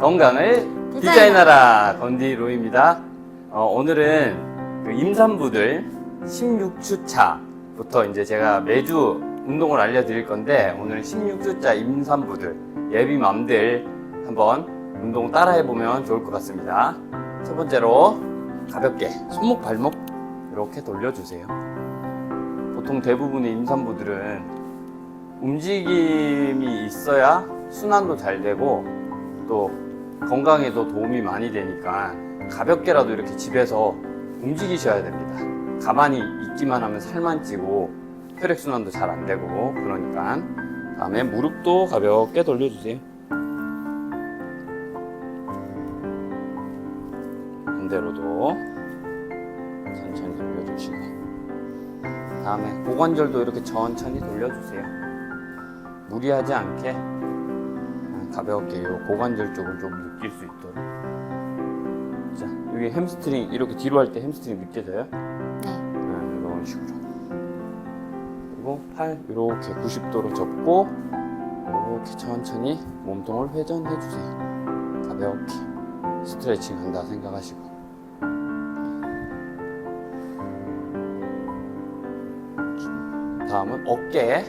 건강을 디자인하라 건디로입니다. 어, 오늘은 그 임산부들 16주차부터 이제 제가 매주 운동을 알려드릴 건데 오늘 16주차 임산부들 예비맘들 한번 운동 따라해보면 좋을 것 같습니다. 첫 번째로 가볍게 손목 발목 이렇게 돌려주세요. 보통 대부분의 임산부들은 움직임이 있어야 순환도 잘 되고 또 건강에도 도움이 많이 되니까 가볍게라도 이렇게 집에서 움직이셔야 됩니다. 가만히 있기만 하면 살만 찌고 혈액순환도 잘 안 되고 그러니까 다음에 무릎도 가볍게 돌려주세요. 반대로도 천천히 돌려주시고 다음에 고관절도 이렇게 천천히 돌려주세요. 무리하지 않게 가볍게 요 고관절 쪽을 좀 느낄 수 있도록. 자, 여기 햄스트링 이렇게 뒤로 할 때 햄스트링 느껴져요? 네. 네, 이런 식으로. 그리고 팔 이렇게 90도로 접고 이렇게 천천히 몸통을 회전해 주세요. 가볍게 스트레칭 한다 생각하시고. 다음은 어깨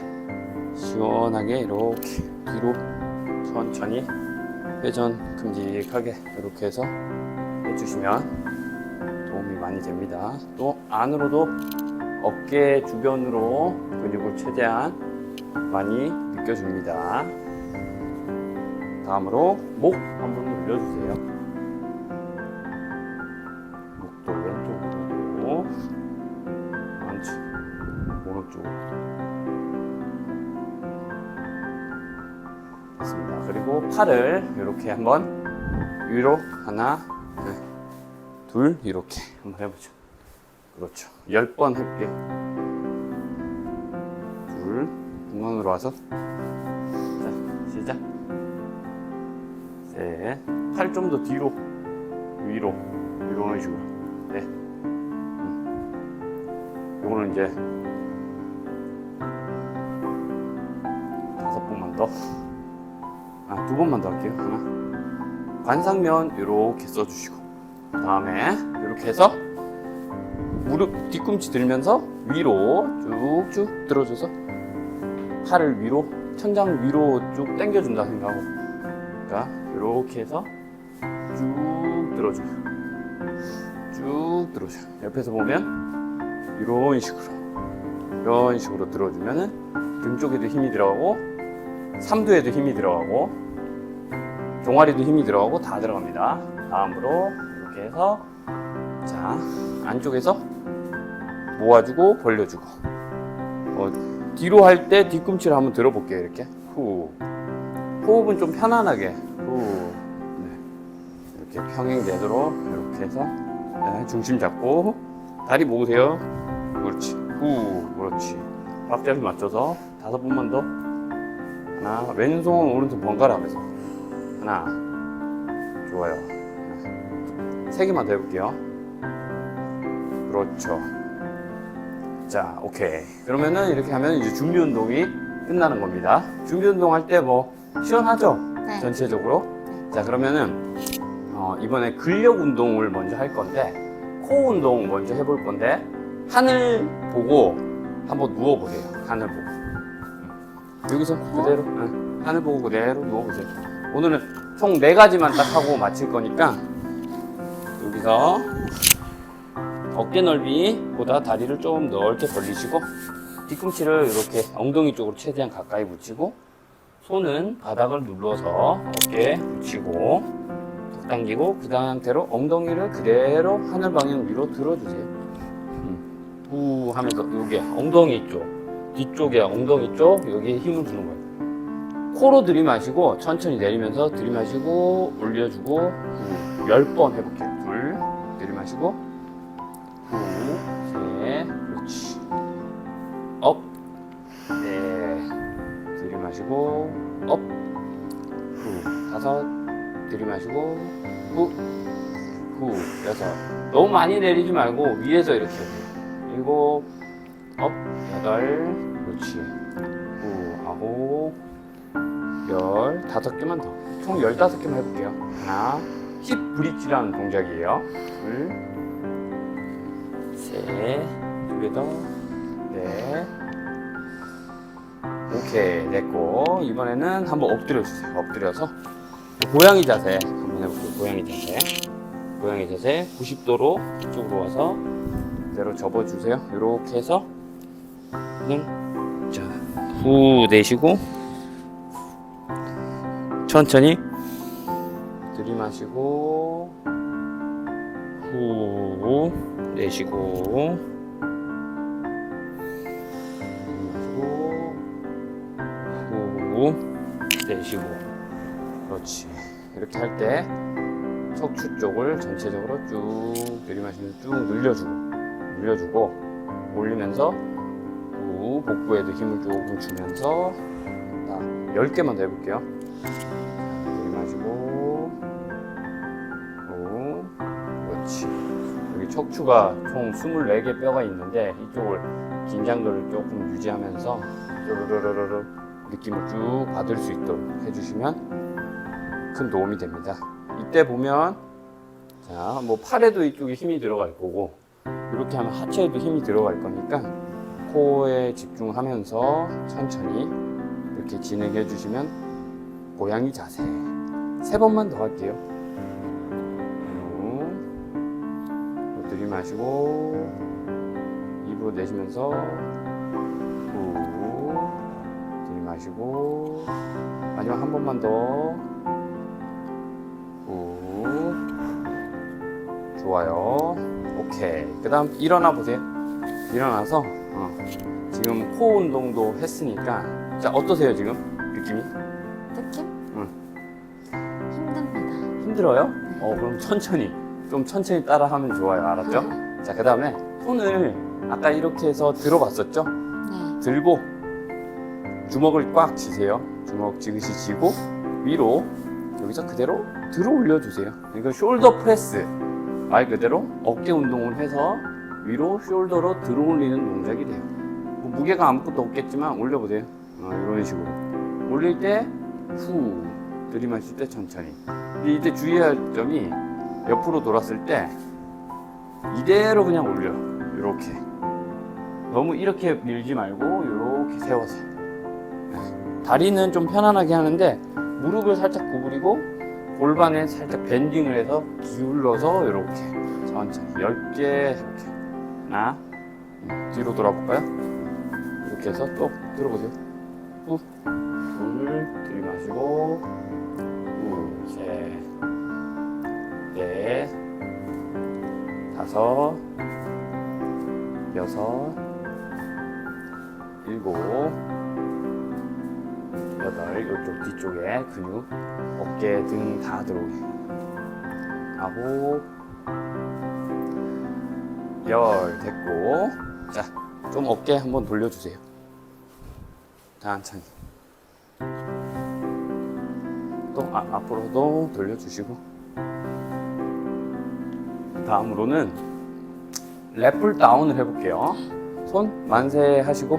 시원하게 이렇게 뒤로 천천히 회전 큼직하게 이렇게 해서 해주시면 도움이 많이 됩니다. 또 안으로도 어깨 주변으로 근육을 최대한 많이 느껴줍니다. 다음으로 목 한번 올려주세요. 팔을 이렇게 한번 위로 하나, 네, 둘 이렇게 한번 해보죠. 그렇죠. 열번 할게요. 둘, 중간으로 와서 자, 시작. 셋, 팔 좀 더 뒤로, 위로, 이런 식으로. 네. 음. 요거는 이제 다섯 번만 더. 아, 두 번만 더 할게요. 하나. 관상면 이렇게 써주시고 다음에 이렇게 해서 무릎 뒤꿈치 들면서 위로 쭉쭉 들어줘서 팔을 위로 천장 위로 쭉 당겨준다 생각하고 자 이렇게 해서 쭉 들어줘요 쭉 들어줘요 옆에서 보면 이런 식으로 이런 식으로 들어주면은 등 쪽에도 힘이 들어가고 삼두에도 힘이 들어가고 종아리도 힘이 들어가고 다 들어갑니다. 다음으로 이렇게 해서 자 안쪽에서 모아주고 벌려주고. 어, 뒤로 할 때 뒤꿈치를 한번 들어볼게요. 이렇게. 후. 호흡은 좀 편안하게. 후. 네. 이렇게 평행되도록 이렇게 해서 네, 중심 잡고. 다리 모으세요. 그렇지. 후. 그렇지. 박자를 맞춰서 다섯 번만 더 하나 왼손 오른손 번갈아 가면서. 하나 좋아요. 세 개만 더 해볼게요. 그렇죠. 자 오케이. 그러면은 이렇게 하면 이제 준비 운동이 끝나는 겁니다. 준비 운동 할 때 뭐 시원하죠? 네. 전체적으로? 자 그러면은 어, 이번에 근력 운동을 먼저 할 건데 코 운동 먼저 해볼 건데 하늘 보고 한번 누워 보세요. 하늘 보고 여기서 그대로 응. 하늘 보고 그대로 누워보세요. 오늘은 총 네 가지만 딱 하고 마칠 거니까 여기서 어깨 넓이보다 다리를 좀 넓게 벌리시고 뒤꿈치를 이렇게 엉덩이 쪽으로 최대한 가까이 붙이고 손은 바닥을 눌러서 어깨에 붙이고 턱 당기고 그 상태로 엉덩이를 그대로 하늘 방향 위로 들어주세요. 음. 후 하면서 여기 엉덩이 쪽 뒤쪽에 엉덩이 쪽 여기에 힘을 주는 거예요. 코로 들이마시고 천천히 내리면서 들이마시고 올려주고 후, 10번 해볼게요. 둘 들이마시고 후셋 그렇지 업 네. 들이마시고 업후 다섯 들이마시고 후후 여섯 너무 많이 내리지 말고 위에서 이렇게. 일곱 업 여덟 그렇지 후 아홉 열 다섯 개만 더. 총 열다섯 개만 해볼게요. 하나, 힙 브릿지라는 동작이에요. 둘, 셋, 두개 더, 넷. 오케이, 됐고. 이번에는 한번 엎드려 주세요. 엎드려서. 고양이 자세 한번 해볼게요. 고양이 자세. 고양이 자세 90도로 이쪽으로 와서 그대로 접어주세요. 이렇게 해서 늘 자, 후 내쉬고 천천히 들이마시고 후 내쉬고 들이마시고 후 내쉬고. 그렇지. 이렇게 할 때 척추 쪽을 전체적으로 쭉 들이마시면서 쭉 늘려주고 늘려주고 올리면서 후 복부에도 힘을 조금 주면서 자, 10개만 더 해볼게요. 들이마시고. 후 그렇지. 여기 척추가 총 24개 뼈가 있는데 이쪽을 긴장도를 조금 유지하면서 르르르르르 느낌을 쭉 받을 수 있도록 해주시면 큰 도움이 됩니다. 이때 보면 자, 뭐 팔에도 이쪽에 힘이 들어갈 거고 이렇게 하면 하체에도 힘이 들어갈 거니까 코에 집중하면서 천천히 이렇게 진행해 주시면 고양이 자세 세 번만 더 할게요. 후, 또 들이마시고 입으로 내쉬면서 후 들이마시고 마지막 한 번만 더 후. 좋아요. 오케이. 그 다음 일어나 보세요. 일어나서 어, 지금 코 운동도 했으니까 자 어떠세요 지금 느낌이? 느낌? 응. 힘듭니다. 힘들어요? 어 그럼 천천히 좀 천천히 따라하면 좋아요. 알았죠? 자 그 다음에 손을 아까 이렇게 해서 들어봤었죠? 네. 들고 주먹을 꽉 쥐세요. 주먹 지그시 쥐고 위로 여기서 그대로 들어 올려주세요. 이거 숄더 프레스 말 그대로 어깨 운동을 해서 위로 숄더로 들어 올리는 동작이 돼요. 뭐 무게가 아무것도 없겠지만 올려보세요. 어, 이런 식으로 올릴 때 후 들이마실 때 천천히. 근데 이때 주의할 점이 옆으로 돌았을 때 이대로 그냥 올려. 이렇게. 너무 이렇게 밀지 말고 이렇게 세워서 다리는 좀 편안하게 하는데 무릎을 살짝 구부리고 골반에 살짝 밴딩을 해서 기울러서 이렇게 천천히 10개 해볼게요 하나 음, 뒤로 돌아볼까요? 이렇게 해서 또 들어보세요. 후 둘 들이마시고 둘셋넷 다섯 여섯 일곱, 여덟, 이쪽 뒤쪽에 근육, 어깨, 등 다 들어오게. 아홉, 열 됐고, 자, 좀 어깨 한번 돌려주세요. 천천히. 또 아, 앞으로도 돌려주시고. 다음으로는 랩풀 다운을 해볼게요. 손 만세 하시고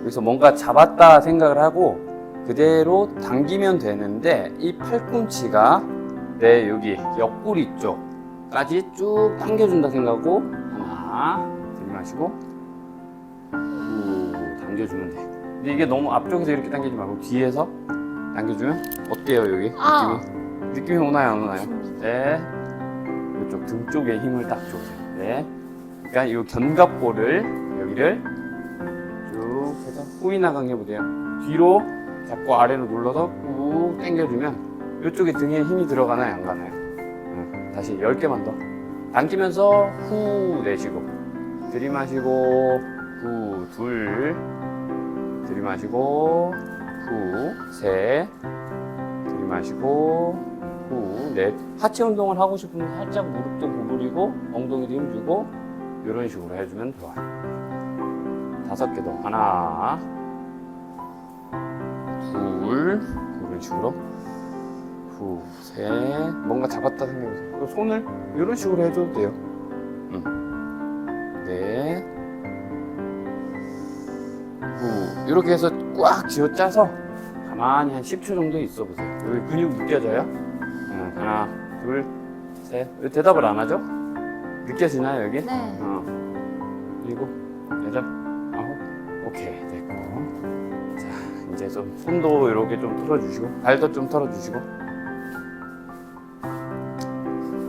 여기서 뭔가 잡았다 생각을 하고 그대로 당기면 되는데 이 팔꿈치가 내 여기 옆구리 쪽까지 쭉 당겨준다 생각하고 하나 들이마시고 후 당겨주면 돼. 근데 이게 너무 앞쪽에서 이렇게 당기지 말고 뒤에서 당겨주면 어때요 여기 아. 느낌이? 느낌이 오나요 안 오나요? 네. 이쪽 등 쪽에 힘을 딱 줘세요. 네. 그러니까 이 견갑골을 여기를 쭉 해서 나가게 해보세요. 뒤로 잡고 아래로 눌러서 꾹 당겨주면 이쪽에 등에 힘이 들어가나요? 안 가나요? 응. 다시 10개만 더. 당기면서 후 내쉬고 들이마시고 후 둘 들이마시고 후 셋 들이마시고 후, 넷. 하체 운동을 하고 싶으면 살짝 무릎도 구부리고 엉덩이도 힘주고 이런 식으로 해주면 좋아요. 다섯 개 더. 하나, 둘, 이런 식으로. 후, 셋. 뭔가 잡았다. 그리고 손을 이런 식으로 해줘도 돼요. 응. 이렇게 해서 꽉 쥐어 짜서 가만히 한 10초 정도 있어 보세요. 여기 근육 느껴져요? 응, 하나, 둘, 셋. 왜 대답을 안 하죠? 느껴지나요, 여기? 네. 어. 일곱, 여덟, 아홉. 오케이, 됐고. 자, 이제 좀 손도 이렇게 좀 털어주시고, 발도 좀 털어주시고.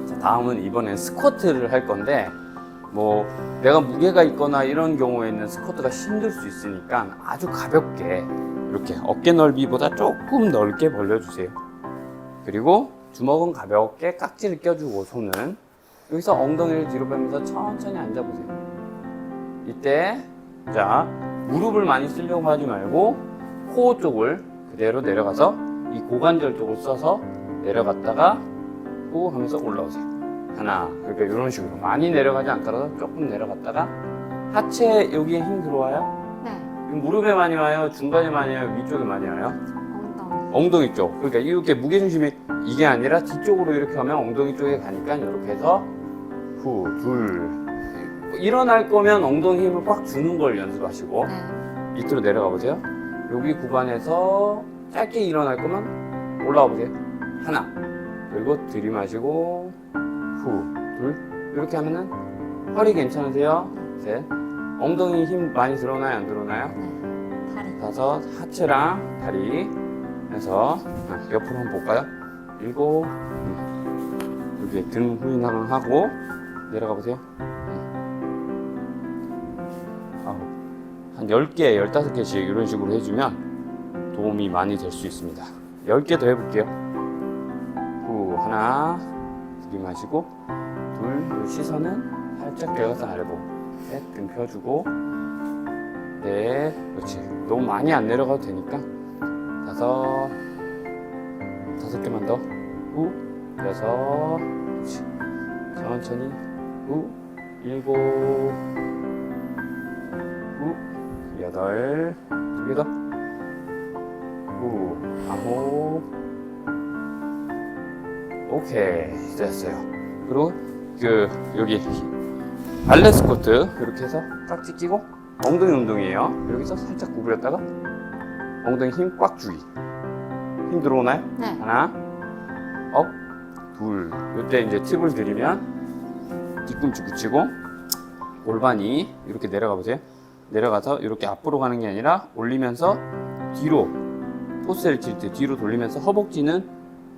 자, 다음은 이번엔 스쿼트를 할 건데, 뭐, 내가 무게가 있거나 이런 경우에는 스쿼트가 힘들 수 있으니까 아주 가볍게 이렇게 어깨 넓이보다 조금 넓게 벌려주세요. 그리고 주먹은 가볍게 깍지를 껴주고 손은 여기서 엉덩이를 뒤로 빼면서 천천히 앉아보세요. 이때 자 무릎을 많이 쓰려고 하지 말고 코어 쪽을 그대로 내려가서 이 고관절 쪽을 써서 내려갔다가 후 하면서 올라오세요. 하나 그러니까 이런 식으로 많이 내려가지 않더라도 조금 내려갔다가 하체 여기에 힘 들어와요? 네. 무릎에 많이 와요? 중간에 많이 와요? 위쪽에 많이 와요? 엉덩이. 엉덩이 쪽. 그러니까 이렇게 무게중심이 이게 아니라 뒤쪽으로 이렇게 하면 엉덩이 쪽에 가니까 이렇게 해서 후, 둘. 일어날 거면 엉덩이 힘을 꽉 주는 걸 연습하시고 네. 밑으로 내려가 보세요. 여기 구간에서 짧게 일어날 거면 올라와 보세요. 하나. 그리고 들이마시고 후, 둘. 이렇게 하면은 허리 괜찮으세요? 셋. 엉덩이 힘 많이 들어오나요? 안 들어오나요? 네. 다리. 다섯 하체랑 다리 해서 아, 옆으로 한번 볼까요? 일곱 음. 여기 등 후인항 하고 내려가 보세요 음. 아홉 한 10개, 15개씩 이런 식으로 해주면 도움이 많이 될 수 있습니다 10개 더 해볼게요 후 하나 들이마시고 둘 시선은 살짝 내려가서 아래 보고 셋등 펴주고 네, 그렇지. 너무 많이 안 내려가도 되니까. 다섯, 다섯 개만 더. 후, 여섯, 그렇지. 천천히. 후, 일곱, 후, 여덟, 두 개 더. 후, 아홉. 오케이, 됐어요. 그리고 그 여기 발레 스쿼트 이렇게 해서 깍지 끼고 엉덩이 운동이에요. 여기서 살짝 구부렸다가 엉덩이 힘 꽉 주기. 힘 들어오나요? 네. 하나, 업, 둘. 이때 이제 팁을 드리면 뒤꿈치 붙이고 골반이 이렇게 내려가 보세요. 내려가서 이렇게 앞으로 가는 게 아니라 올리면서 뒤로 포스를 칠 때 뒤로 돌리면서 허벅지는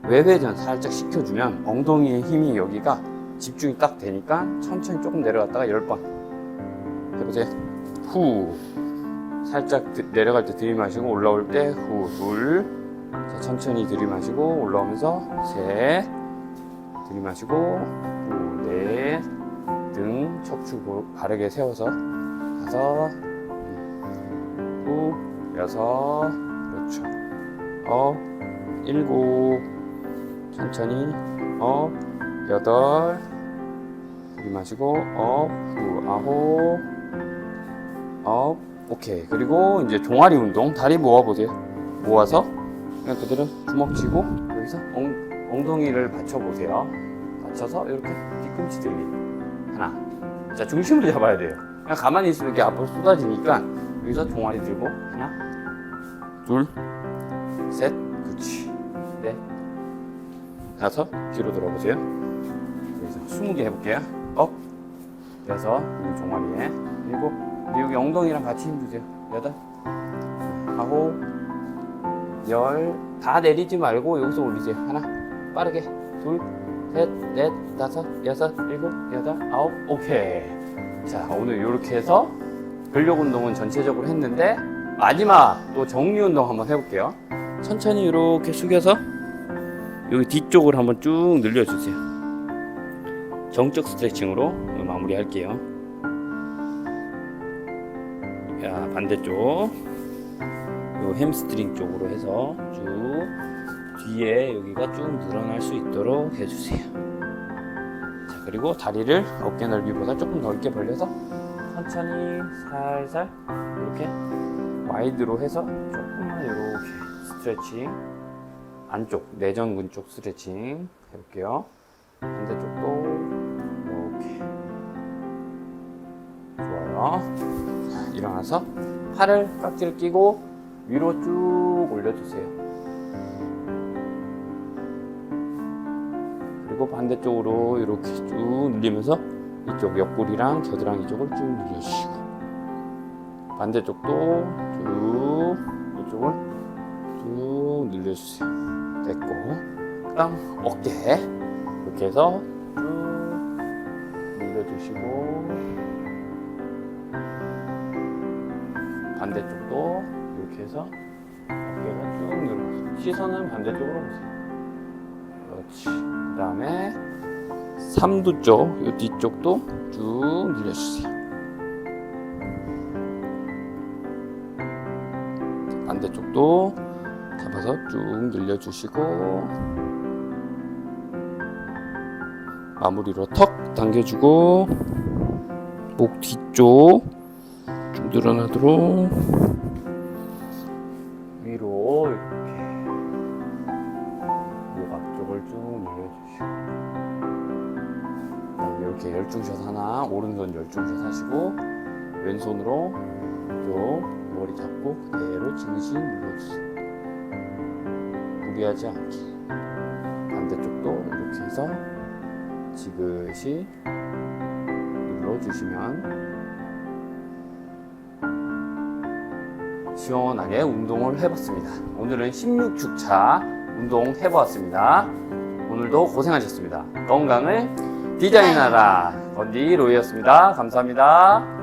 외회전 살짝 시켜주면 엉덩이의 힘이 여기가 집중이 딱 되니까 천천히 조금 내려갔다가 10번. 해보세요. 후. 살짝 드- 내려갈 때 들이마시고 올라올 때 후. 둘. 자, 천천히 들이마시고 올라오면서 셋 들이마시고 후넷등 척추 고- 바르게 세워서 다섯. 후 여섯. 그렇죠. 어 일곱 천천히 어 여덟. 들이마시고 업 후 아홉. 업 오케이. 그리고 이제 종아리 운동 다리 모아보세요. 모아서 그냥 그대로 주먹 쥐고 여기서 엉, 엉덩이를 받쳐보세요. 받쳐서 이렇게 뒤꿈치 들기. 하나. 자 중심을 잡아야 돼요. 그냥 가만히 있으면 이렇게 앞으로 쏟아지니까 여기서 종아리 들고 하나. 둘셋 다섯 뒤로 돌아보세요. 여기서 20개 해볼게요. 업. 여섯. 여기 종아리에. 일곱. 여기 엉덩이랑 같이 힘주세요. 여덟. 아홉. 열. 다 내리지 말고 여기서 올리세요. 하나. 빠르게. 둘 셋 넷. 다섯. 여섯. 일곱. 여덟. 아홉. 오케이. 자 오늘 이렇게 해서 근력 운동은 전체적으로 했는데 마지막 또 정리 운동 한번 해볼게요. 천천히 이렇게 숙여서 여기 뒤쪽을 한번 쭉 늘려주세요. 정적 스트레칭으로 마무리 할게요. 자 반대쪽. 요 햄스트링 쪽으로 해서 쭉 뒤에 여기가 쭉 늘어날 수 있도록 해주세요. 자 그리고 다리를 어깨 넓이보다 조금 넓게 벌려서 천천히 살살 이렇게 와이드로 해서 조금만 이렇게 스트레칭 안쪽 내전근 쪽 스트레칭 해볼게요. 반대쪽도 이렇게 좋아요. 자, 일어나서 팔을 깍지를 끼고 위로 쭉 올려주세요. 그리고 반대쪽으로 이렇게 쭉 늘리면서 이쪽 옆구리랑 겨드랑이 쪽을 쭉 늘려주시고 반대쪽도 쭉 이쪽을 쭉 늘려주세요. 됐고 그다음 어깨 이렇게 해서 쭉 늘려주시고 반대쪽도 이렇게 해서 어깨가 쭉 늘어서 시선은 반대쪽으로 보세요. 그렇지. 그 다음에 삼두 쪽, 이 뒤쪽도 쭉 늘려주세요. 반대쪽도 잡아서 쭉 늘려주시고 마무리로 턱 당겨주고 목 뒤쪽 쭉 늘어나도록 위로 이렇게 목 앞쪽을 쭉 늘려주시고 이렇게 열중샷 하나 오른손 열중샷 하시고 왼손으로 이쪽 머리 잡고 그대로 지그시 눌러주세요 무리하지 않게 반대쪽도 이렇게 해서 지그시 눌러주시면 시원하게 운동을 해봤습니다. 오늘은 16주차 운동 해보았습니다. 오늘도 고생하셨습니다. 건강을 디자인하라 건디 로이였습니다. 감사합니다.